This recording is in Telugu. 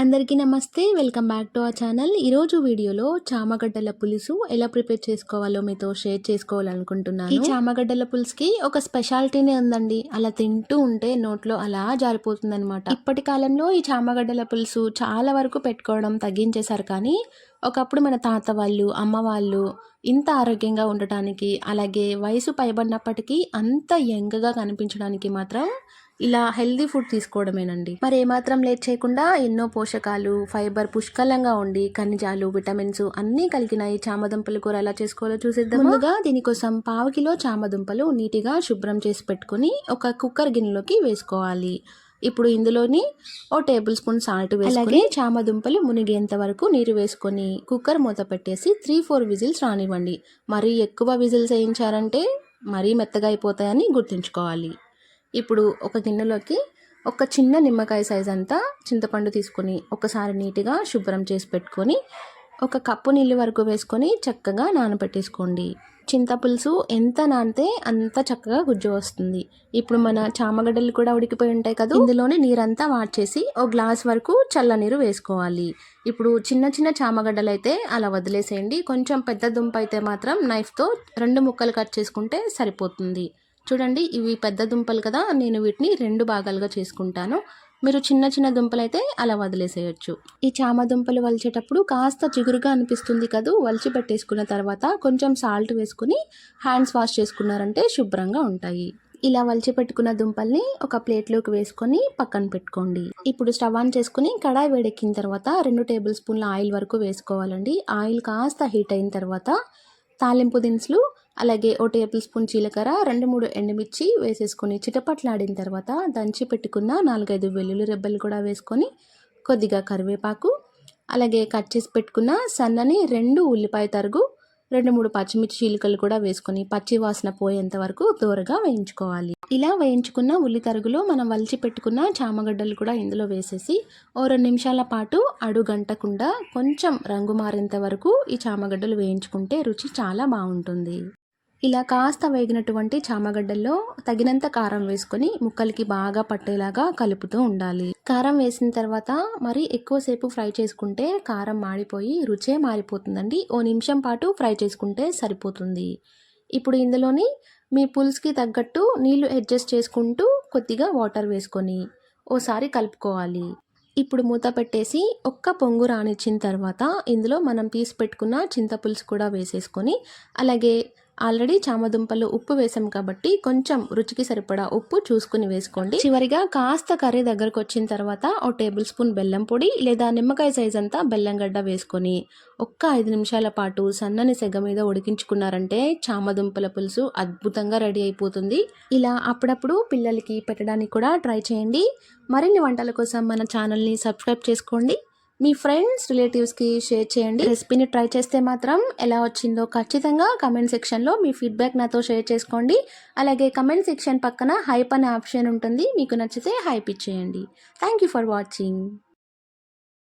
అందరికీ నమస్తే. Welcome back to our channel. ఈరోజు వీడియోలో చామగడ్డల పులుసు ఎలా ప్రిపేర్ చేసుకోవాలో మీతో షేర్ చేసుకోవాలనుకుంటున్నాను. ఈ చామగడ్డల పులుసుకి ఒక స్పెషాలిటీనే ఉందండి. అలా తింటూ ఉంటే నోట్లో అలా జారిపోతుంది అనమాట ఇప్పటి కాలంలో ఈ చామగడ్డల పులుసు చాలా వరకు పెట్టుకోవడం తగ్గించేశారు కానీ ఒకప్పుడు మన తాత వాళ్ళు అమ్మ వాళ్ళు ఇంత ఆరోగ్యంగా ఉండటానికి అలాగే వయసు పైబడినప్పటికీ అంత యంగ్గా కనిపించడానికి మాత్రం ఇలా హెల్దీ ఫుడ్ తీసుకోవడమేనండి. మరి ఏమాత్రం లేట్ చేయకుండా ఎన్నో పోషకాలు ఫైబర్ పుష్కలంగా ఉండి ఖనిజాలు విటమిన్స్ అన్నీ కలిగిన ఈ చామదుంపల కూర ఎలా చేసుకోవాలో చూసేద్దాం ముందుగా దీనికోసం పావు కిలో చామదుంపలు నీటిగా శుభ్రం చేసి పెట్టుకుని ఒక కుక్కర్ గిన్నెలోకి వేసుకోవాలి. ఇప్పుడు ఇందులోని ఓ టేబుల్ స్పూన్ సాల్ట్ వేసుకొని చామదుంపలు మునిగేంత వరకు నీరు వేసుకొని కుక్కర్ మూత పెట్టేసి త్రీ ఫోర్ విజిల్స్ రానివ్వండి. మరీ ఎక్కువ విజిల్స్ వేయించారంటే మరీ మెత్తగా అయిపోతాయని గుర్తుంచుకోవాలి. ఇప్పుడు ఒక గిన్నెలోకి ఒక చిన్న నిమ్మకాయ సైజ్ అంతా చింతపండు తీసుకొని ఒకసారి నీట్గా శుభ్రం చేసి పెట్టుకొని ఒక కప్పు నీళ్ళు వరకు వేసుకొని చక్కగా నానబెట్టేసుకోండి చింతపులుసు ఎంత నానితే అంత చక్కగా గుజ్జు వస్తుంది. ఇప్పుడు మన చామగడ్డలు కూడా ఉడికిపోయి ఉంటాయి కదా? ఇందులోనే నీరంతా వాడ్చేసి ఒక గ్లాస్ వరకు చల్లనీరు వేసుకోవాలి. ఇప్పుడు చిన్న చిన్న చామగడ్డలు అయితే అలా వదిలేసేయండి. కొంచెం పెద్ద దుంప అయితే మాత్రం నైఫ్తో రెండు ముక్కలు కట్ చేసుకుంటే సరిపోతుంది. చూడండి ఇవి పెద్ద దుంపలు కదా నేను వీటిని రెండు భాగాలుగా చేసుకుంటాను. మీరు చిన్న చిన్న దుంపలు అయితే అలా వదిలేసేయచ్చు. ఈ చామ దుంపలు వలిచేటప్పుడు కాస్త చిగురుగా అనిపిస్తుంది కదూ వలిచి పెట్టేసుకున్న తర్వాత కొంచెం సాల్ట్ వేసుకుని హ్యాండ్స్ వాష్ చేసుకున్నారంటే శుభ్రంగా ఉంటాయి. ఇలా వలిచి పెట్టుకున్న దుంపల్ని ఒక ప్లేట్లోకి వేసుకొని పక్కన పెట్టుకోండి. ఇప్పుడు స్టవ్ ఆన్ చేసుకుని కడాయి వేడెక్కిన తర్వాత రెండు టేబుల్ స్పూన్ల ఆయిల్ వరకు వేసుకోవాలండి. ఆయిల్ కాస్త హీట్ అయిన తర్వాత తాలింపు దినుసులు అలాగే ఓ టేబుల్ స్పూన్ జీలకర్ర రెండు మూడు ఎండుమిర్చి వేసేసుకొని చిటపట్లాడిన తర్వాత దంచి పెట్టుకున్న నాలుగైదు వెల్లుల్లి రెబ్బలు కూడా వేసుకొని కొద్దిగా కరివేపాకు అలాగే కట్ చేసి పెట్టుకున్న సన్నని రెండు ఉల్లిపాయ తరుగు రెండు మూడు పచ్చిమిర్చి చీలికలు కూడా వేసుకొని పచ్చి వాసన పోయేంత వరకు దూరగా వేయించుకోవాలి. ఇలా వేయించుకున్న ఉల్లి తరుగులో మనం వలిచి పెట్టుకున్న చామగడ్డలు కూడా ఇందులో వేసేసి ఓ రెండు నిమిషాల పాటు అడుగంటకుండా కొంచెం రంగు మారేంత వరకు ఈ చామగడ్డలు వేయించుకుంటే రుచి చాలా బాగుంటుంది. ఇలా కాస్త వేగినటువంటి చామగడ్డల్లో తగినంత కారం వేసుకొని ముక్కలకి బాగా పట్టేలాగా కలుపుతూ ఉండాలి. కారం వేసిన తర్వాత మరి ఎక్కువసేపు ఫ్రై చేసుకుంటే కారం మాడిపోయి రుచే మారిపోతుందండి. ఓ నిమిషం పాటు ఫ్రై చేసుకుంటే సరిపోతుంది. ఇప్పుడు ఇందులోని మీ పులుసుకి తగ్గట్టు నీళ్ళు అడ్జస్ట్ చేసుకుంటూ కొద్దిగా వాటర్ వేసుకొని ఓసారి కలుపుకోవాలి. ఇప్పుడు మూత పెట్టేసి ఒక్క పొంగు రానిచ్చిన తర్వాత ఇందులో మనం తీసి పెట్టుకున్న చింతపులుసు కూడా వేసేసుకొని అలాగే ఆల్రెడీ చామదుంపలు ఉప్పు వేసాం కాబట్టి కొంచెం రుచికి సరిపడా ఉప్పు చూసుకుని వేసుకోండి. చివరిగా కాస్త కర్రీ దగ్గరకు వచ్చిన తర్వాత ఓ టేబుల్ స్పూన్ బెల్లం పొడి లేదా నిమ్మకాయ సైజ్ అంతా బెల్లం గడ్డ వేసుకొని ఒక్క ఐదు నిమిషాల పాటు సన్నని సెగ మీద ఉడికించుకున్నారంటే చామదుంపల పులుసు అద్భుతంగా రెడీ అయిపోతుంది. ఇలా అప్పుడప్పుడు పిల్లలకి పెట్టడానికి కూడా ట్రై చేయండి. మరిన్ని వంటల కోసం మన ఛానల్ని సబ్స్క్రైబ్ చేసుకోండి. మీ ఫ్రెండ్స్ రిలేటివ్స్కి షేర్ చేయండి. రెసిపీని ట్రై చేస్తే మాత్రం ఎలా వచ్చిందో ఖచ్చితంగా కమెంట్ సెక్షన్లో మీ ఫీడ్బ్యాక్ నాతో షేర్ చేసుకోండి. అలాగే కమెంట్ సెక్షన్ పక్కన హైప్ అనే ఆప్షన్ ఉంటుంది. మీకు నచ్చితే హైప్ ఇచ్చేయండి. Thank you for watching